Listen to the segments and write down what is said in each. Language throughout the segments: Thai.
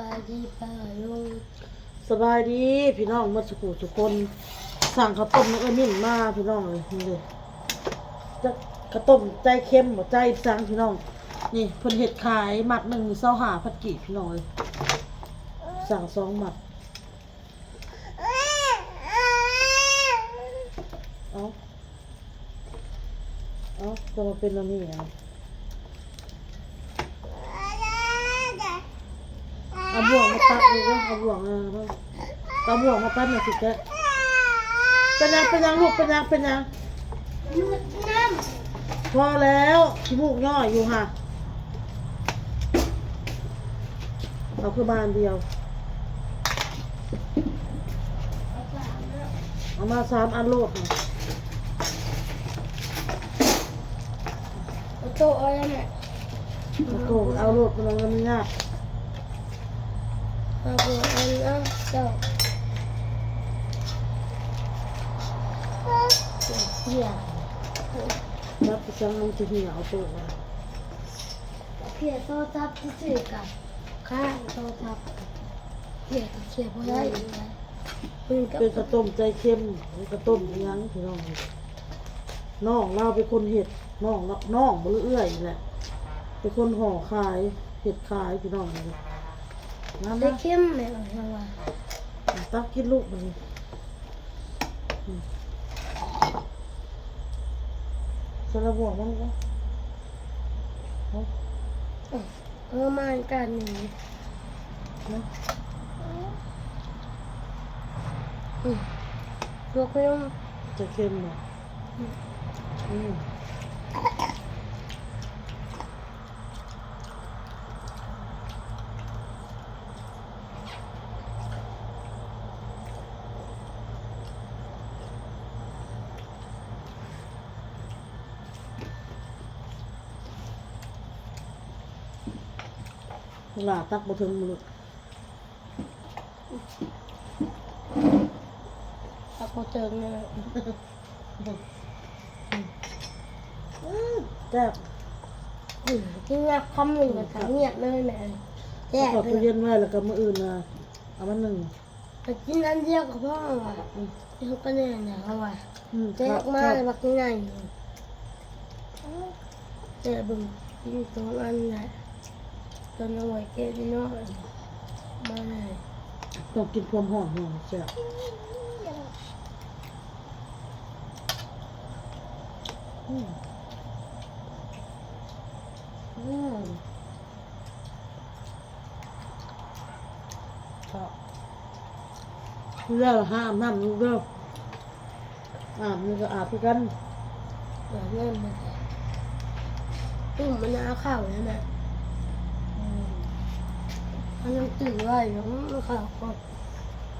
บายดีป่าลุงสบายดีพี่น้องเมื่อสักครู่ทุกคนสั่งข้าวต้มน้องเอมินมาพี่น้องเลยนี่เลยจะข้าวต้มใจเค็มบ่ใจสังพี่น้อง นี่เพิ่นเห็ดขายหมัดหนึ่งเศร้าหาพัดกี่พี่น้องเลยสั่งสองหมัดเอาเอาจะมาเป็นอันนี้ไงเอา บ่วงมาตัดเลยเว้ยเอาบ่วงมาเอาบ่วงมาตัดหน่อยสิแกะเป็นยังเป็นยังลูกเป็นยังเป็นยังมืดน้พอแล้วขี้มูกย่อยอยู่ค่ะเอาคือบานเดียว เอามาสามอันโลดค่ะำโตอะไรแม่เอาโกงเอาโลดมันมันยาก มาบัวนนะเจ้าเพียรับไปจังมันจะเหี่ยวตัวมาเพียโตทับที่สื่อกับข้างโตทับเพียกับเขียบ่ได้มึงกับเป็นกระต้มใจเข้มกระต้มอิหยังพี่น้องน้องเราเป็นคนเห็ดน้องน้องบ่เอื้อยนี่แหละเป็นคนห่อขายเห็ดขายพี่น้องเลย น้ำได้นะเข้มแม่เอาว่าตักกินลูกมันอืมสระบวกมันก็เอาเอามากันนี่เนาะอืมลูกก็ยังจะเค็มหน่อยอืม หลาตักบ่ถึงมือเอาโคเติงเนี่ยแซ่บอืมที่งับคำหนึ่งกับเงียบเลยแม่แย่กดเลตู้ยเย็นไว้แล้วก็มื้ออื่นน่ะเอามาหนึ่งแต่กินอันเดียวกับพ่อว่ะที่เขาก็เนี่ยนะเขาว่าอืมเจ๊ออกมาเลยบักนี่ไงเจ๊บึงกินสองอันแหละ ตอนเอาไว้เก็บน้อยมาเลยต้องกินความหอมหอมแซ่บอืมอืมครับแล้วห้ามน้ำลูกเด้ออาบนี่ก็อาบไปกันแบบนั้นมาเลยตุ่มมันเอาข้าวแล้วนะอืม มันยังตื่นไว้ยังข้าวก่อน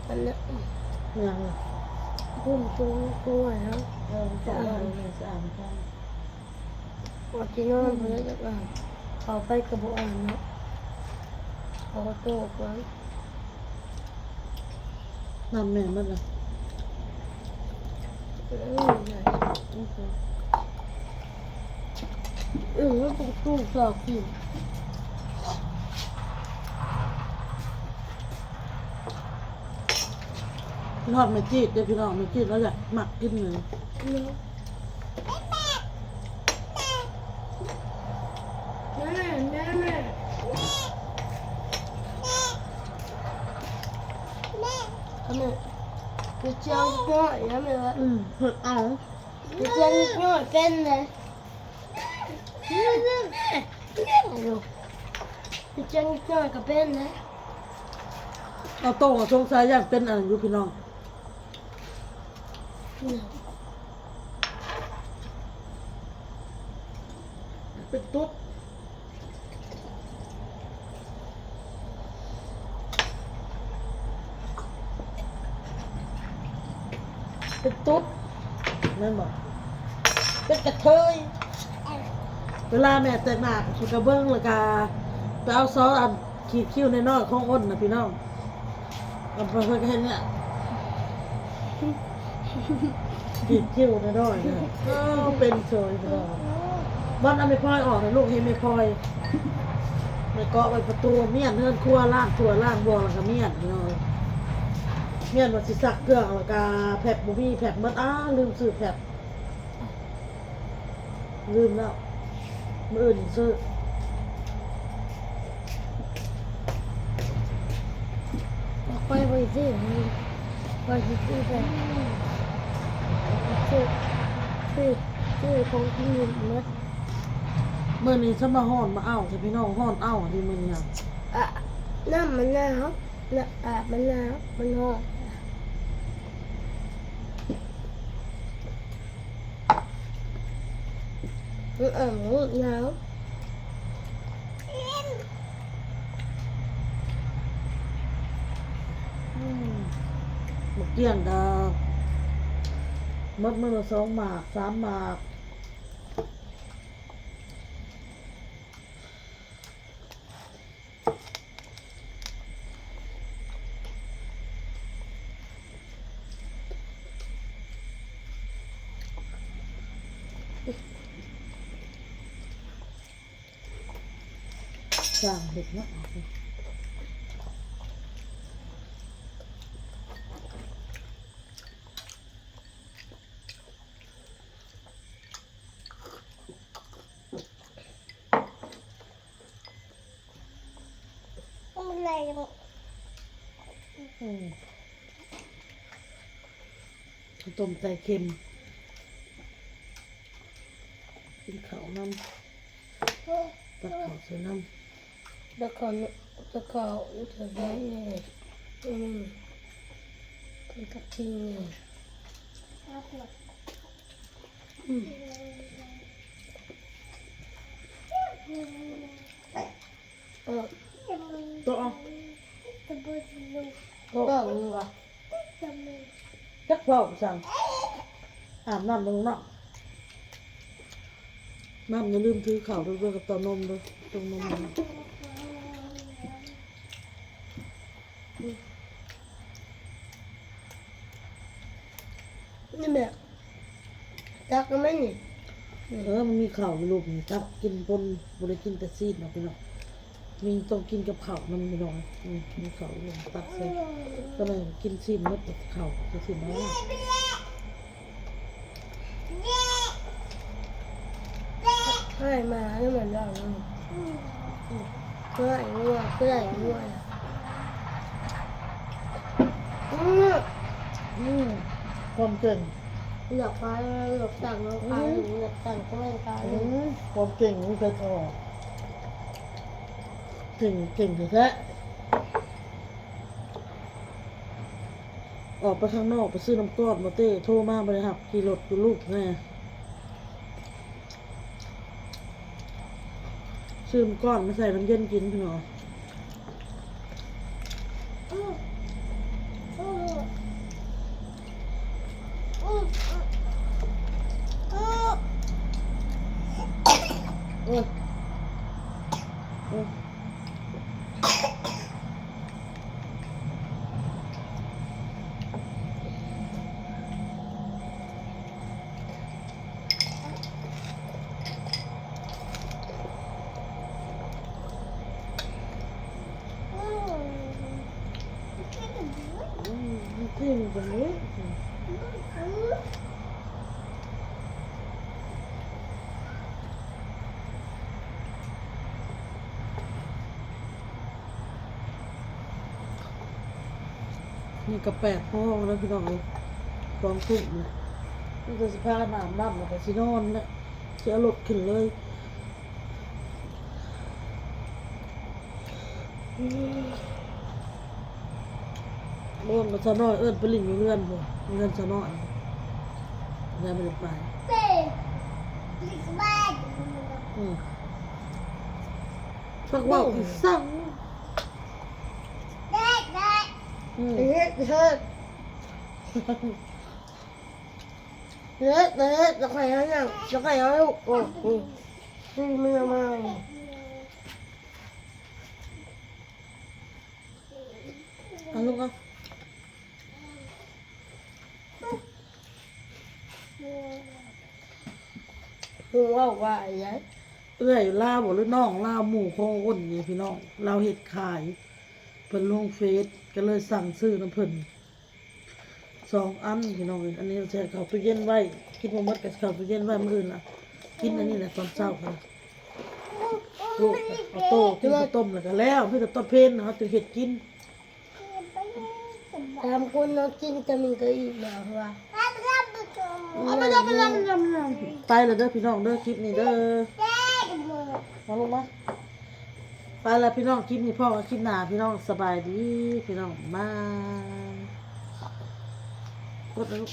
อันนี้ยังล่ะตุ่มตุ้งตุ้งไว้แล้วเออสะอาดเลยสะอาดกันว่าที่นอนเพื่อจะอ่านเขาไปกระบอกอ่านนะเขาก็โตก่อนน้ำแม่มันล่ะอืมไหนโอเคอืมแล้วปุ๊บตู้สอบกิ นทอดไม่จีดเดี๋ยวพี่น้องไม่จีดแล้วอยากหมักกินเลยเนาะแม่แม่แม่ทำไมจะเจ้าน้อยนะแม่วะอืมเผ็ดเอาจะเจ้าน้อยเป็นเลยดูเจ้าน้อยก็เป็นเลยเอาโต้งสงสัยอยากเป็นอะไรอยู่พี่น้อง เป็นตุ๊ดเป็นตุ๊ดแม่นบอกเป็นกระเทยเวลาแม่แต่งหน้าขีดกระเบื้องลยกาไปเอาซอสอันขีดคิ้วในนอยๆของอ้นนะพี่น้องอาไปเพื่อแค่เนี้ย ขีดคิ้วในน้อยๆนี่ยอ้าวเป็นโชยพี่น้องบ้านเอาไม่พลอยออกนะลูกเห็นไม่พลอยไปเกาะไว้ประตูเมียนเฮือนครัวล่างถั่วล่างบัวแล้วก็เมียนพี่น้องเมียนว่าสิสักเครื่องแล้วก็แผบบ่มีแผบหมดอ้าลืมซื้อแผบลืมแล้วมื้ออื่นซื้อค่ไปซื้อไปซื้อไป ซื้อซื้อซื้อของที่มัดมื้อนี้ฉันมาฮ้อนมาเอาสิพี่น้องฮ้อนเอาดิมื้อนี้อะอะน้ำมันหนาวน้ำอะมันหนาวมันร้อนมันอะมันหนาวอืมบ่เกี่ยงดอกห มดมือสองหมากสามหมากสร้างเด็กนาะอะ ไรอืมต้มไก่เค็มกินข้าวน้ำตักข้าวใส่น้ตะขอตะขอเธอได้เนี่ยอืมมันกระทิงเนี่ยอืมเออำตัวเอาก็มึงวะจักเฝ้าสั่งอาบน้ำลงเนาะน้ำอย่าลืมถือข้าวด้วยด้วยกับเตานมด้วยตรงนมนะนี่แบบจักไหมนี่เออมันมีข้าวมีลูกนี่จับกินปนบริกินแต่ซีดเนาะพี่เนาะ มีต้องกินกับเข้ามันไม่น้อยมมีข้าวลงตักใส่ก็เลยกินซีดมดกับข้าจะซีดน้อยให้มาให้มันเร้องเพื่อนงัวเพื่อนงัวอืมอืมความเก่งหลอกไปหลอกสั่งหลอกไปหลอกสั่งก็ไม่ตายอืมความเก่งมันเคยออ กเก่งเก่งแท้ออกไปข้างนอกไปซื้อน้ำก้อนมาเต้โทรมาบริหับขี่รถกับลูกแม่ซื้อน้ำก้อนมาใส่น้ำเย็นกินพี่หนอโอ้ยโอ้ย อืมมันขึ้นแบบนี้ นี่กระแปดห้องแล้วพี่น้องเลยความสุขเนี่ยนี่จะสภาพน้ำน้ำแล้วก็สินอนแล้วจะเอารถขึ้นเลยอืมเมื่อมาซะน้อยเอิ้นไปลิงอยู่เรือนบ่เรือนซะน้อยยายไม่ได้ไปอืมสักว่าอีสั่งอืม เฮ็ดเฮ็ดเฮ็ดเฮ็ดจะใครให้ยังจะใครให้โอ้โหนี่ไม่มาเอาลูกเอาหัวว่าอย่างเอื้อยลาบ่หรือน้องลาวหมู่ของอ้นนี่พี่น้อง เราเฮ็ดขาย เพิ่นลงเฟซก็เลยสั่งซื้อน้ำเพิ่นสองอันพี่น้องเอ้ยอันนี้เราจะเข้าตู้เย็นไว้คิดว่าหมดก็เข้าตู้เย็นไว้มื้ออื่นล่ะกินอันนี้แหละตอนเช้าค่ะลูกเอาโตกินข้าวต้มแล้วก็แล้วพี่แต่ต้นเพลนเนาะจะเฮ็ดกินตามคนน้องกินจะมีก็อีกแล้วว่าเอาไปยำไปยำยำยำไปแล้วเด้อพี่น้องเด้อคลิปนี้เด้อมาลงมา ไปแล้วพี่น้องคลิปนี้พ่อคลิปหน้าพี่น้องสบายดี พี่น้องมากดนะลูก